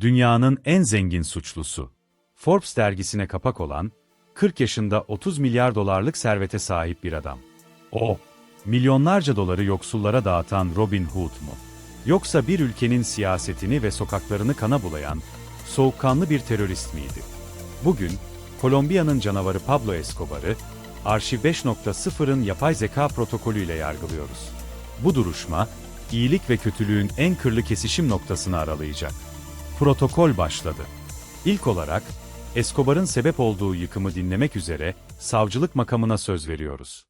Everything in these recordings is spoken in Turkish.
Dünyanın en zengin suçlusu. Forbes dergisine kapak olan, 40 yaşında 30 milyar dolarlık servete sahip bir adam. O, milyonlarca doları yoksullara dağıtan Robin Hood mu? Yoksa bir ülkenin siyasetini ve sokaklarını kana bulayan, soğukkanlı bir terörist miydi? Bugün, Kolombiya'nın canavarı Pablo Escobar'ı, Arşiv 5.0'ın yapay zeka protokolüyle yargılıyoruz. Bu duruşma, iyilik ve kötülüğün en kırlı kesişim noktasını aralayacak. Protokol başladı. İlk olarak, Escobar'ın sebep olduğu yıkımı dinlemek üzere, savcılık makamına söz veriyoruz.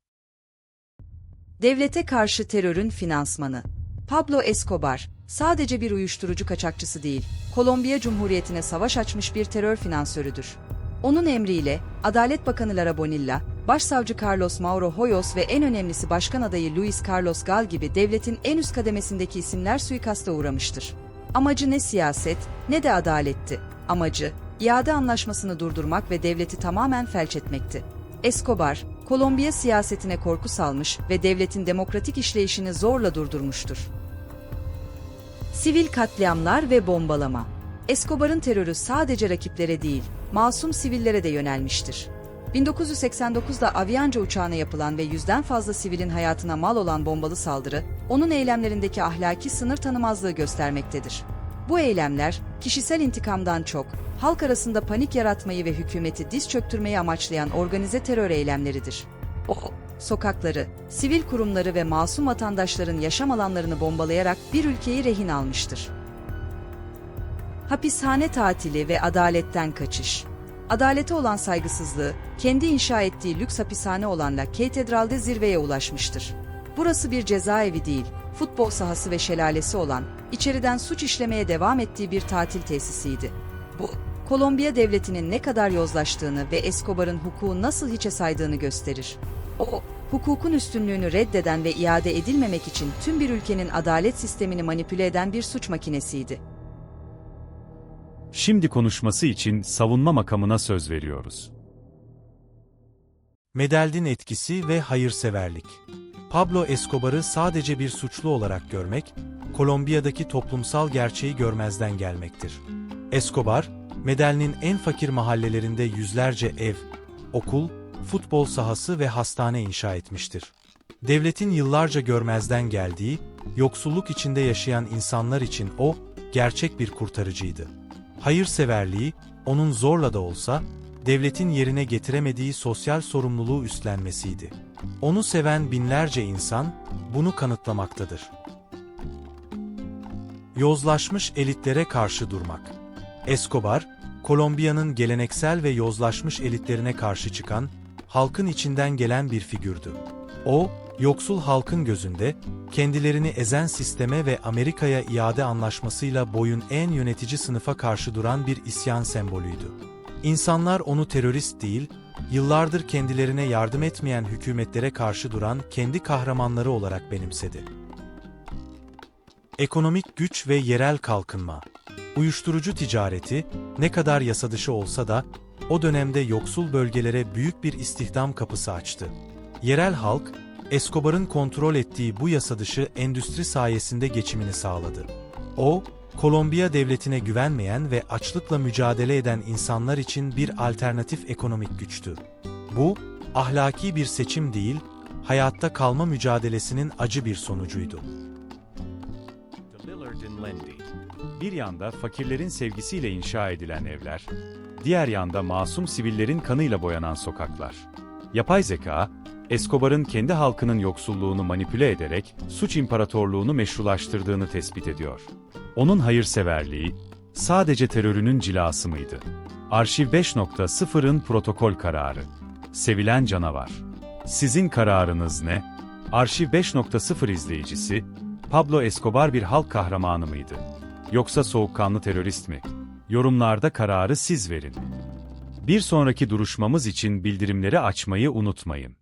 Devlete karşı terörün finansmanı. Pablo Escobar, sadece bir uyuşturucu kaçakçısı değil, Kolombiya Cumhuriyeti'ne savaş açmış bir terör finansörüdür. Onun emriyle, Adalet Bakanı Lara Bonilla, Başsavcı Carlos Mauro Hoyos ve en önemlisi Başkan adayı Luis Carlos Gal gibi devletin en üst kademesindeki isimler suikasta uğramıştır. Amacı ne siyaset, ne de adaletti. Amacı, iade anlaşmasını durdurmak ve devleti tamamen felç etmekti. Escobar, Kolombiya siyasetine korku salmış ve devletin demokratik işleyişini zorla durdurmuştur. Sivil katliamlar ve bombalama. Escobar'ın terörü sadece rakiplere değil, masum sivillere de yönelmiştir. 1989'da Avianca uçağına yapılan ve yüzden fazla sivilin hayatına mal olan bombalı saldırı, onun eylemlerindeki ahlaki sınır tanımazlığı göstermektedir. Bu eylemler, kişisel intikamdan çok, halk arasında panik yaratmayı ve hükümeti diz çöktürmeyi amaçlayan organize terör eylemleridir. O, sokakları, sivil kurumları ve masum vatandaşların yaşam alanlarını bombalayarak bir ülkeyi rehin almıştır. Hapishane tatili ve adaletten kaçış. Adalete olan saygısızlığı, kendi inşa ettiği lüks hapishane olan La Catedral'de zirveye ulaşmıştır. Burası bir cezaevi değil, futbol sahası ve şelalesi olan, içeriden suç işlemeye devam ettiği bir tatil tesisiydi. Bu, Kolombiya devletinin ne kadar yozlaştığını ve Escobar'ın hukuku nasıl hiçe saydığını gösterir. O, hukukun üstünlüğünü reddeden ve iade edilmemek için tüm bir ülkenin adalet sistemini manipüle eden bir suç makinesiydi. Şimdi konuşması için savunma makamına söz veriyoruz. Medeldin etkisi ve hayırseverlik. Pablo Escobar'ı sadece bir suçlu olarak görmek, Kolombiya'daki toplumsal gerçeği görmezden gelmektir. Escobar, Medellin'in en fakir mahallelerinde yüzlerce ev, okul, futbol sahası ve hastane inşa etmiştir. Devletin yıllarca görmezden geldiği, yoksulluk içinde yaşayan insanlar için o, gerçek bir kurtarıcıydı. Hayırseverliği, onun zorla da olsa, devletin yerine getiremediği sosyal sorumluluğu üstlenmesiydi. Onu seven binlerce insan, bunu kanıtlamaktadır. Yozlaşmış elitlere karşı durmak. Escobar, Kolombiya'nın geleneksel ve yozlaşmış elitlerine karşı çıkan, halkın içinden gelen bir figürdü. O, yoksul halkın gözünde, kendilerini ezen sisteme ve Amerika'ya iade anlaşmasıyla boyun en yönetici sınıfa karşı duran bir isyan sembolüydü. İnsanlar onu terörist değil, yıllardır kendilerine yardım etmeyen hükümetlere karşı duran kendi kahramanları olarak benimsedi. Ekonomik güç ve yerel kalkınma. Uyuşturucu ticareti ne kadar yasa dışı olsa da o dönemde yoksul bölgelere büyük bir istihdam kapısı açtı. Yerel halk Escobar'ın kontrol ettiği bu yasa dışı endüstri sayesinde geçimini sağladı. O, Kolombiya devletine güvenmeyen ve açlıkla mücadele eden insanlar için bir alternatif ekonomik güçtü. Bu, ahlaki bir seçim değil, hayatta kalma mücadelesinin acı bir sonucuydu. Bir yanda fakirlerin sevgisiyle inşa edilen evler, diğer yanda masum sivillerin kanıyla boyanan sokaklar. Yapay zeka, Escobar'ın kendi halkının yoksulluğunu manipüle ederek suç imparatorluğunu meşrulaştırdığını tespit ediyor. Onun hayırseverliği, sadece terörünün cilası mıydı? Arşiv 5.0'ın protokol kararı. Sevilen canavar. Sizin kararınız ne? Arşiv 5.0 izleyicisi, Pablo Escobar bir halk kahramanı mıydı? Yoksa soğukkanlı terörist mi? Yorumlarda kararı siz verin. Bir sonraki duruşmamız için bildirimleri açmayı unutmayın.